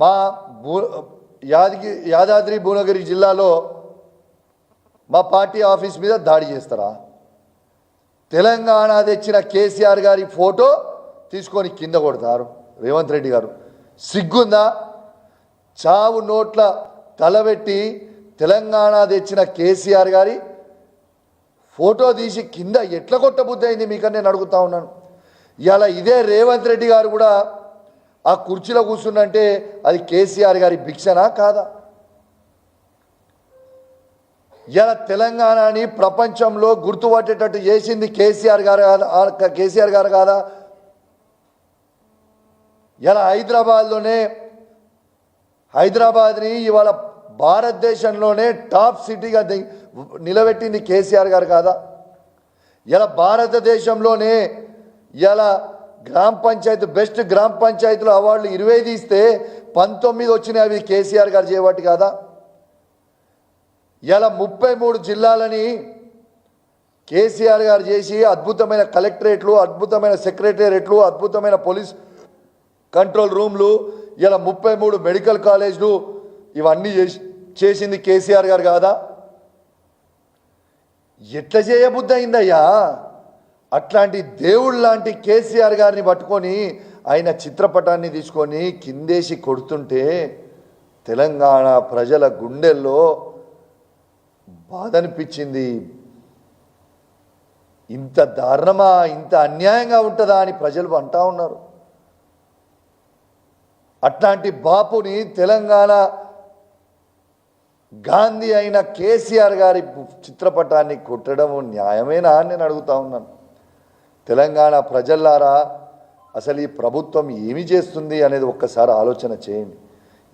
మా భూ యాదగిరి యాదాద్రి భువనగిరి జిల్లాలో మా పార్టీ ఆఫీస్ మీద దాడి చేస్తారా? తెలంగాణ తెచ్చిన కేసీఆర్ గారి ఫోటో తీసుకొని కింద కొడతారు రేవంత్ రెడ్డి గారు. సిగ్గుందా? చావు నోట్ల తలబెట్టి తెలంగాణ తెచ్చిన కేసీఆర్ గారి ఫోటో తీసి కింద ఎట్లా కొట్టబుద్ధి అయింది మీకని నేను అడుగుతా ఉన్నాను. ఇలా ఇదే రేవంత్ రెడ్డి గారు కూడా ఆ కుర్చీలో కూర్చున్నంటే అది కేసీఆర్ గారి భిక్షనా కాదా? ఇలా తెలంగాణని ప్రపంచంలో గుర్తుపట్టేటట్టు చేసింది కేసీఆర్ గారు కేసీఆర్ గారు కాదా? ఇలా హైదరాబాద్లోనే హైదరాబాద్ని ఇవాళ భారతదేశంలోనే టాప్ సిటీగా నిలబెట్టింది కేసీఆర్ గారు కాదా? ఇలా భారతదేశంలోనే ఇలా గ్రామ పంచాయతీ బెస్ట్ గ్రామ పంచాయతీలో అవార్డులు ఇరవై తీస్తే పంతొమ్మిది వచ్చినాయి అవి కేసీఆర్ గారు చేయబట్టి కాదా? ఇలా ముప్పై మూడు జిల్లాలని కేసీఆర్ గారు చేసి అద్భుతమైన కలెక్టరేట్లు అద్భుతమైన సెక్రటేరియట్లు అద్భుతమైన పోలీస్ కంట్రోల్ రూమ్లు ఇలా ముప్పై మూడు మెడికల్ కాలేజ్లు ఇవన్నీ చేసి చేసింది కేసీఆర్ గారు కాదా? ఎట్లా చేయబుద్ధి అయిందయ్యా అట్లాంటి దేవుడు లాంటి కేసీఆర్ గారిని పట్టుకొని ఆయన చిత్రపటాన్ని తీసుకొని కిందేసి కొడుతుంటే తెలంగాణ ప్రజల గుండెల్లో బాధ అనిపించింది ఇంత దారుణమా ఇంత అన్యాయంగా ఉంటుందా అని ప్రజలు అంటా ఉన్నారు. అట్లాంటి బాపుని తెలంగాణ గాంధీ అయిన కేసీఆర్ గారి చిత్రపటాన్ని కొట్టడం న్యాయమేనా అని నేను అడుగుతా ఉన్నాను. తెలంగాణ ప్రజల్లారా అసలు ఈ ప్రభుత్వం ఏమి చేస్తుంది అనేది ఒక్కసారి ఆలోచన చేయండి.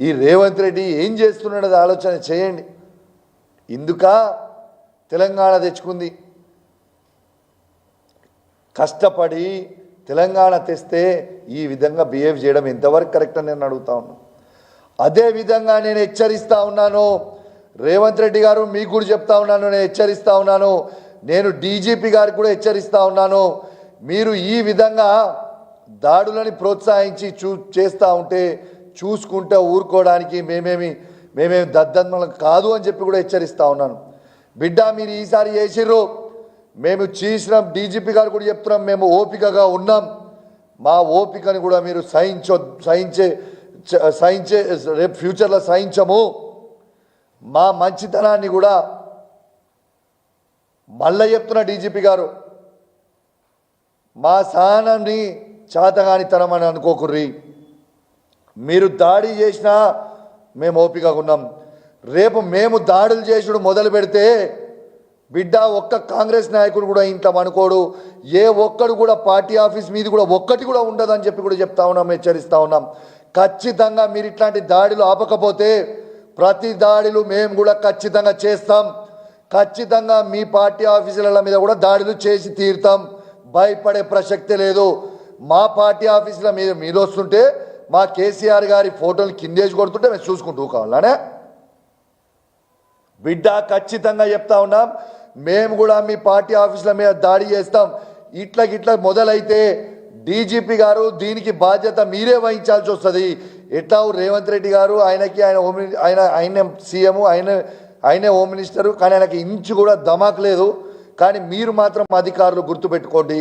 ఈ రేవంత్ రెడ్డి ఏం చేస్తున్నాడది ఆలోచన చేయండి. ఇందుక తెలంగాణ తెచ్చుకుంది. కష్టపడి తెలంగాణ తెస్తే ఈ విధంగా బిహేవ్ చేయడం ఎంతవరకు కరెక్ట్ అని నేను అడుగుతా ఉన్నాను అదే విధంగా నేను హెచ్చరిస్తా ఉన్నాను. రేవంత్ రెడ్డి గారు మీకు కూడా చెప్తా ఉన్నాను నేను హెచ్చరిస్తా ఉన్నాను. నేను డీజీపీ గారికి కూడా హెచ్చరిస్తా ఉన్నాను. మీరు ఈ విధంగా దాడులని ప్రోత్సహించి చూ చేస్తూ ఉంటే చూసుకుంటే ఊరుకోవడానికి మేమేమి మేమేమి దద్దన్మలం కాదు అని చెప్పి కూడా హెచ్చరిస్తూ ఉన్నాను. బిడ్డ మీరు ఈసారి చేసిర్రు. మేము చేసినాం డీజీపీ గారు కూడా చెప్తున్నాం మేము ఓపికగా ఉన్నాం. మా ఓపికని కూడా మీరు సహించో సహించే సహించే రేపు ఫ్యూచర్లో సహించము. మా మంచితనాన్ని కూడా మళ్ళీ చెప్తున్న డీజీపీ గారు. మా సహనాన్ని చేతగానితనం అని అనుకోకుర్రి. మీరు దాడి చేసినా మేము ఓపికగా ఉన్నాం. రేపు మేము దాడులు చేసుడు మొదలు పెడితే బిడ్డ ఒక్క కాంగ్రెస్ నాయకుడు కూడా ఇంట్లో అనుకోడు ఏ ఒక్కడు కూడా పార్టీ ఆఫీస్ మీద కూడా ఒక్కటి కూడా ఉండదని చెప్పి కూడా చెప్తా ఉన్నాం హెచ్చరిస్తూ ఉన్నాం. ఖచ్చితంగా మీరు ఇట్లాంటి దాడులు ఆపకపోతే ప్రతి దాడులు మేము కూడా ఖచ్చితంగా చేస్తాం. ఖచ్చితంగా మీ పార్టీ ఆఫీసుల మీద కూడా దాడులు చేసి తీరుతాం. భయపడే ప్రసక్తే లేదు. మా పార్టీ ఆఫీసుల మీద మీరు వస్తుంటే మా కేసీఆర్ గారి ఫోటోలు కిందేసి కొడుతుంటే మేము చూసుకుంటూ కావాలనే బిడ్డ ఖచ్చితంగా చెప్తా ఉన్నాం మేము కూడా మీ పార్టీ ఆఫీసుల మీద దాడి చేస్తాం. ఇట్లా ఇట్లా మొదలైతే డీజీపీ గారు దీనికి బాధ్యత మీరే వహించాల్సి వస్తుంది. ఎట్లా రేవంత్ రెడ్డి గారు ఆయనకి ఆయన హోమ్ మిని- ఆయన ఆయన సీఎం ఆయన ఆయనే హోమ్ మినిస్టరు కానీ ఆయనకి ఇంచు కూడా ధమాక్ లేదు. కానీ మీరు మాత్రం అధికారులు గుర్తుపెట్టుకోండి.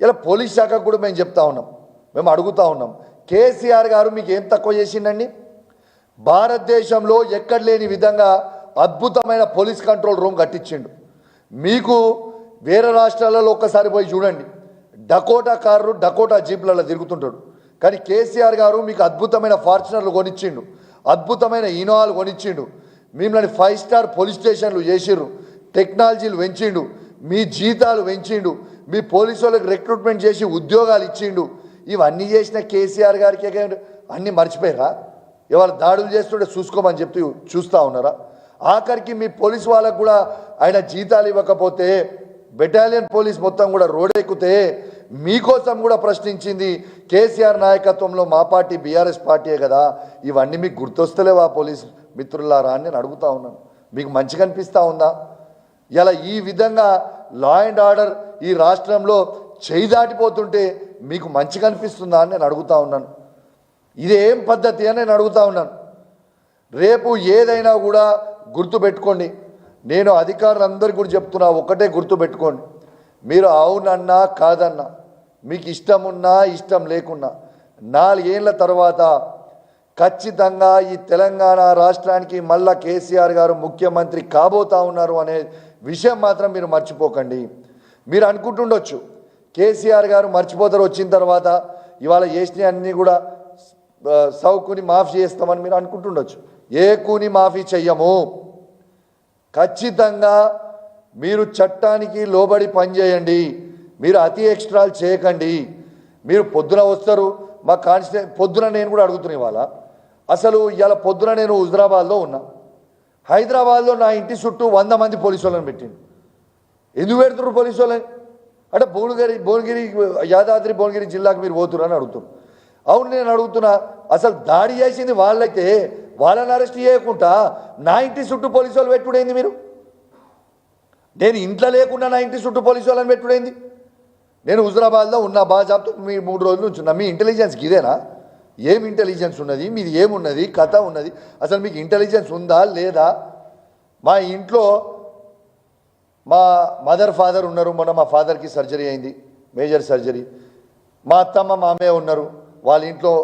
ఇలా పోలీస్ శాఖకు కూడా మేము చెప్తా ఉన్నాం. మేము అడుగుతా ఉన్నాం. కేసీఆర్ గారు మీకు ఏం తక్కువ చేసిండండి? భారతదేశంలో ఎక్కడ లేని విధంగా అద్భుతమైన పోలీస్ కంట్రోల్ రూమ్ కట్టించిండు. మీకు వేరే రాష్ట్రాలలో ఒక్కసారి పోయి చూడండి. డకోటా కార్లు డకోటా జీప్లలో తిరుగుతుంటాడు. కానీ కేసీఆర్ గారు మీకు అద్భుతమైన ఫార్చునర్లు కొనిచ్చిండు. అద్భుతమైన ఇనోవాలు కొనిచ్చిండు. మిమ్మల్ని ఫైవ్ స్టార్ పోలీస్ స్టేషన్లు చేసిండ్రు టెక్నాలజీలు పెంచిండు మీ జీతాలు పెంచిండు మీ పోలీసు వాళ్ళకి రిక్రూట్మెంట్ చేసి ఉద్యోగాలు ఇచ్చిండు. ఇవన్నీ చేసిన కేసీఆర్ గారికి అన్నీ మర్చిపోయారా ఇవాళ దాడులు చేస్తుంటే చూసుకోమని చెప్తూ చూస్తూ ఉన్నారా? ఆఖరికి మీ పోలీస్ వాళ్ళకు కూడా ఆయన జీతాలు ఇవ్వకపోతే బెటాలియన్ పోలీస్ మొత్తం కూడా రోడెక్కితే మీకోసం కూడా ప్రశ్నించింది కేసీఆర్ నాయకత్వంలో మా పార్టీ బీఆర్ఎస్ పార్టీయే కదా. ఇవన్నీ మీకు గుర్తొస్తలేవా పోలీస్ మిత్రులారా అని నేను అడుగుతా ఉన్నాను. మీకు మంచిగా అనిపిస్తూ ఉందా? ఇలా ఈ విధంగా లా అండ్ ఆర్డర్ ఈ రాష్ట్రంలో చేయి దాటిపోతుంటే మీకు మంచిగా అనిపిస్తుందా అని నేను అడుగుతా ఉన్నాను. ఇదేం పద్ధతి అని నేను అడుగుతా ఉన్నాను. రేపు ఏదైనా కూడా గుర్తుపెట్టుకోండి. నేను అధికారులందరికీ కూడా చెప్తున్నా ఒకటే గుర్తుపెట్టుకోండి. మీరు అవునన్నా కాదన్నా మీకు ఇష్టం ఉన్నా ఇష్టం లేకున్నా నాలుగేళ్ళ తర్వాత ఖచ్చితంగా ఈ తెలంగాణ రాష్ట్రానికి మళ్ళా కేసీఆర్ గారు ముఖ్యమంత్రి కాబోతా ఉన్నారు అనే విషయం మాత్రం మీరు మర్చిపోకండి. మీరు అనుకుంటుండొచ్చు కేసీఆర్ గారు మర్చిపోతారు వచ్చిన తర్వాత ఇవాళ చేసినవి అన్నీ కూడా సౌకుని మాఫీ చేస్తామని మీరు అనుకుంటుండొచ్చు. ఏ కూని మాఫీ చెయ్యము? ఖచ్చితంగా మీరు చట్టానికి లోబడి పనిచేయండి. మీరు అతి ఎక్స్ట్రాలు చేయకండి. మీరు పొద్దున వస్తారు మా కాన్స్టే పొద్దున నేను కూడా అడుగుతున్నా ఇవాళ. అసలు ఇవాళ పొద్దున నేను హుజరాబాద్లో ఉన్నా. హైదరాబాద్లో నా ఇంటి చుట్టూ వంద మంది పోలీసు వాళ్ళని పెట్టిండు. ఎందుకు పెడుతున్నారు పోలీసు వాళ్ళని అంటే భువనగిరి భువనగిరి యాదాద్రి భువనగిరి జిల్లాకు మీరు పోతున్నారు అని అడుగుతున్నారు అవును నేను అడుగుతున్నా అసలు దాడి చేసింది వాళ్ళైతే వాళ్ళని అరెస్ట్ చేయకుండా నా ఇంటి చుట్టూ పోలీసు వాళ్ళు పెట్టుడైంది మీరు? నేను ఇంట్లో లేకుండా నా ఇంటి చుట్టూ పోలీసు వాళ్ళని పెట్టుడైంది? నేను హుజరాబాద్లో ఉన్న బాగా చెప్తూ మీ మూడు రోజుల నుంచి మీ ఇంటెలిజెన్స్ ఇదేనా? ఏం ఇంటెలిజెన్స్ ఉన్నది? మీది ఏమున్నది? కథ ఉన్నది? అసలు మీకు ఇంటెలిజెన్స్ ఉందా? లేదా? మా ఇంట్లో మా మదర్ ఫాదర్ ఉన్నారు. మొన్న మా ఫాదర్కి సర్జరీ అయింది. మేజర్ సర్జరీ మా అత్తమ్మ మామయ్య ఉన్నారు. వాళ్ళ ఇంట్లో